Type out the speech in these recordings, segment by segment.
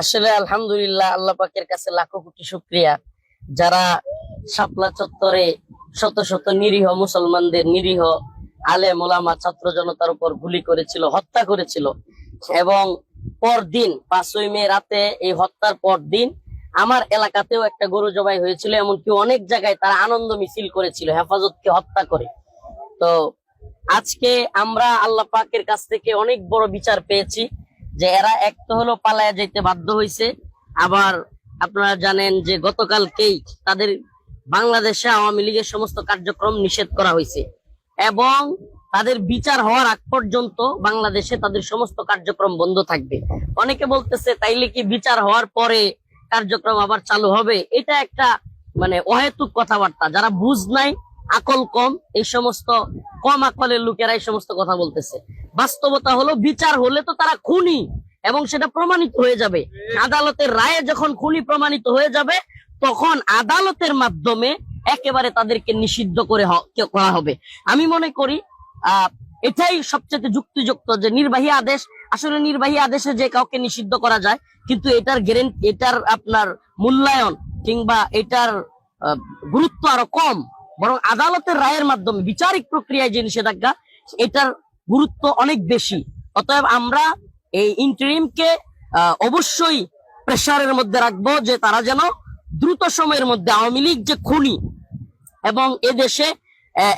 আসলে আলহামদুলিল্লাহ আল্লাহ পাকের কাছে লাখো কোটি শুক্রিয়া। যারা শাপলা চত্বরে শত শত নিরীহ মুসলমানদের নিরীহ আলে মোলামা ছাত্র জনতার উপর গুলি করেছিল, হত্যা করেছিল। এবং পরদিন, পাঁচই মে রাতে এই হত্যার পর দিন আমার এলাকাতেও একটা গরু জবাই হয়েছিল, এমনকি অনেক জায়গায় তারা আনন্দ মিছিল করেছিল, হেফাজতকে হত্যা করে। তো আজকে আমরা আল্লাহ পাকের কাছ থেকে অনেক বড় বিচার পেয়েছি। যে এরা এক তো হলো পালায়া যেতে বাধ্য হয়েছে আবার আপনারা জানেন যে গতকালকেই তাদের বাংলাদেশে আওয়ামী লীগের সমস্ত কার্যক্রম নিষেধ করা হয়েছে এবং তাদের বিচার হওয়ার আগ পর্যন্ত বাংলাদেশে তাদের সমস্ত কার্যক্রম বন্ধ থাকবে। অনেকে বলতেছে, তাইলে কি বিচার হওয়ার পরে কার্যক্রম আবার চালু হবে? এটা একটা মানে অহেতুক কথাবার্তা। যারা বুঝ নাই, আকল কম, এই সমস্ত কম আকলের লোকেরা এই সমস্ত কথা বলতেছে। বাস্তবতা হলো বিচার হলে তো তারা খুনি এবং সেটা প্রমাণিত হয়ে যাবে। আদালতের রায়ে যখন খুনি প্রমাণিত হয়ে যাবে, তখন আদালতের মাধ্যমে একেবারে তাদেরকে নিষিদ্ধ করে করা হবে। আমি মনে করি এটাই সবচেয়ে যুক্তিযুক্ত যে নির্বাহী আদেশ। আসলে নির্বাহী আদেশে যে কাউকে নিষিদ্ধ করা যায়, কিন্তু এটার গ্যারেন্টি এটার আপনার মূল্যায়ন কিংবা এটার গুরুত্ব আরও কম। বরং আদালতের রায়ের মাধ্যমে বিচারিক প্রক্রিয়ায় যে নিষেধাজ্ঞা, এটার গুরুত্ব অনেক বেশি। অতএব আমরা এই ইন্টারিমকে অবশ্যই প্রেসারের মধ্যে রাখব যে তারা যেন দ্রুত সময়ের মধ্যে আওয়ামী লীগ যে খুনি এবং এদেশে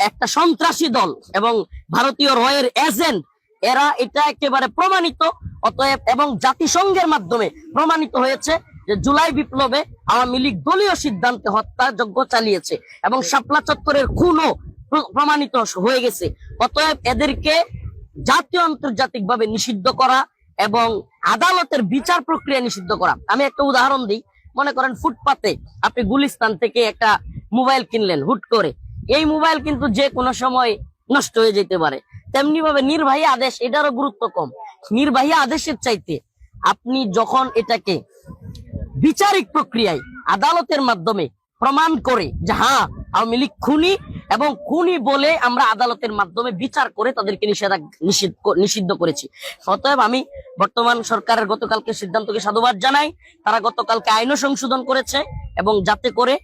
একটা সন্ত্রাসী দল এবং ভারতীয় রয়ের এজেন্ট এরা এটা একেবারে প্রমাণিত। অতএব এবং জাতিসংঘের মাধ্যমে প্রমাণিত হয়েছে যে জুলাই বিপ্লবে আওয়ামী লীগ দলীয় সিদ্ধান্তে হত্যাযজ্ঞ চালিয়েছে এবং শাপলা চত্বরের খুনও প্রমাণিত হয়ে গেছে। অতএব এদেরকে জাতীয় আন্তর্জাতিক ভাবে নিষিদ্ধ করা এবং আদালতের বিচার প্রক্রিয়া নিষিদ্ধ করা। আমি একটা উদাহরণ দিই। মনে করেন ফুটপাতে আপনি গুলিস্তান থেকে একটা মোবাইল কিনলেন, হুট করে। এই মোবাইল কিন্তু যে কোনো সময় নষ্ট হয়ে যেতে পারে। তেমনি ভাবে নির্বাহী আদেশ এটারও গুরুত্ব কম। নির্বাহী আদেশের চাইতে আপনি যখন এটাকে বিচারিক প্রক্রিয়ায়, আদালতের মাধ্যমে প্রমাণ করে যে হ্যাঁ আওয়ামী লীগ খুনি এবং খুনি বলে আমরা আদালতের মাধ্যমে বিচার করে তাদেরকে নিষিদ্ধ করেছি। অতএব আমি বর্তমান সরকারের গতকালকে সিদ্ধান্তকে সাধুবাদ জানাই। তারা গতকালকে আইনও সংশোধন করেছে এবং যাতে করে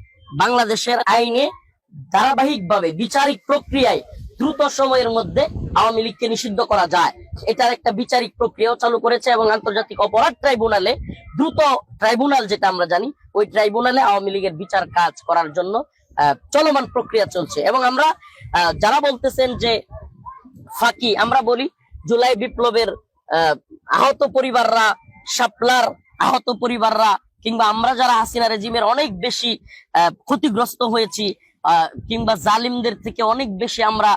বাংলাদেশের আইনে ধারাবাহিকভাবে বিচারিক প্রক্রিয়ায় দ্রুত সময়ের মধ্যে আওয়ামী লীগকে নিষিদ্ধ করা যায়। এটার একটা বিচারিক প্রক্রিয়াও চালু করেছে এবং আন্তর্জাতিক অপরাধ ট্রাইব্যুনালে, দ্রুত ট্রাইব্যুনাল যেটা আমরা জানি, ওই ট্রাইব্যুনালে আওয়ামী লীগের বিচার কাজ করার জন্য চলমান প্রক্রিয়া চলছে। এবং আমরা যারা বলতেছেন যে ফাঁকি আমরা বলি জুলাই বিপ্লবের আহ, আহত পরিবাররা শাপলার আহত পরিবাররা কিংবা আমরা যারা হাসিনা রেজিমের অনেক বেশি ক্ষতিগ্রস্ত হয়েছি কিংবা জালিমদের থেকে অনেক বেশি আমরা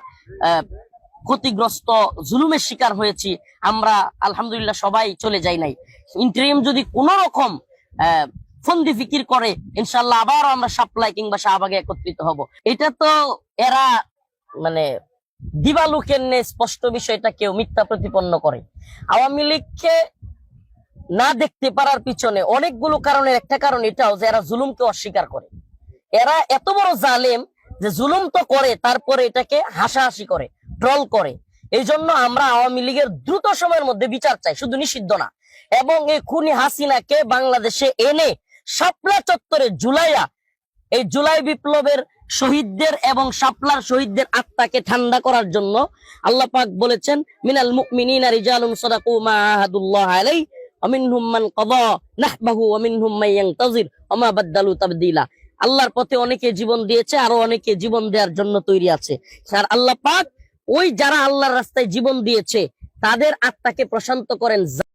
ক্ষতিগ্রস্ত জুলুমের শিকার হয়েছি আমরা আলহামদুলিল্লাহ সবাই চলে যাই নাই। ইন্টারিম যদি কোন রকম ফন্দি ফিকির করে ইনশাল্লাহ আবারও আমরা সাপ্লাই কিংবা শাহবাগে একত্রিত হব। এটা তো এরা মানে দিবালুকের নে স্পষ্ট বিষয়টা কেউ মিথ্যা প্রতিপন্ন করে। আওয়ামী লীগকে না দেখতে পারার পিছনে অনেকগুলো কারণের একটা কারণ এটাও যে এরা জুলুমকে অস্বীকার করে। এরা এত বড় জালেম যে জুলুম তো করে, তারপরে এটাকে হাসাহাসি করে, ট্রল করে। এই জন্য আমরা আওয়ামী লীগের দ্রুত সময়ের মধ্যে বিচার চাই, শুধু নিষিদ্ধ না। এবং এই খুনি হাসিনাকে বাংলাদেশে এনে শাপলা চত্বরে জুলাইয়া এই জুলাই বিপ্লবের শহীদদের এবং শাপলার শহীদদের আত্মাকে ঠান্ডা করার জন্য আল্লাহ পাক বলেছেন মিনাল মুমিনিনা রিজালুন সাদাকু মা আহাদুল্লাহ আলাই ومنهم من قضى نحبه ومنهم من ينتظر وما بدلوا تبديلا আল্লাহর পথে অনেকে জীবন দিয়েছে আরো অনেকে জীবন দেওয়ার জন্য তৈরি আছে আর আল্লাহ পাক ওই যারা আল্লাহর রাস্তায় জীবন দিয়েছে তাদের আত্মাকে প্রশান্ত করেন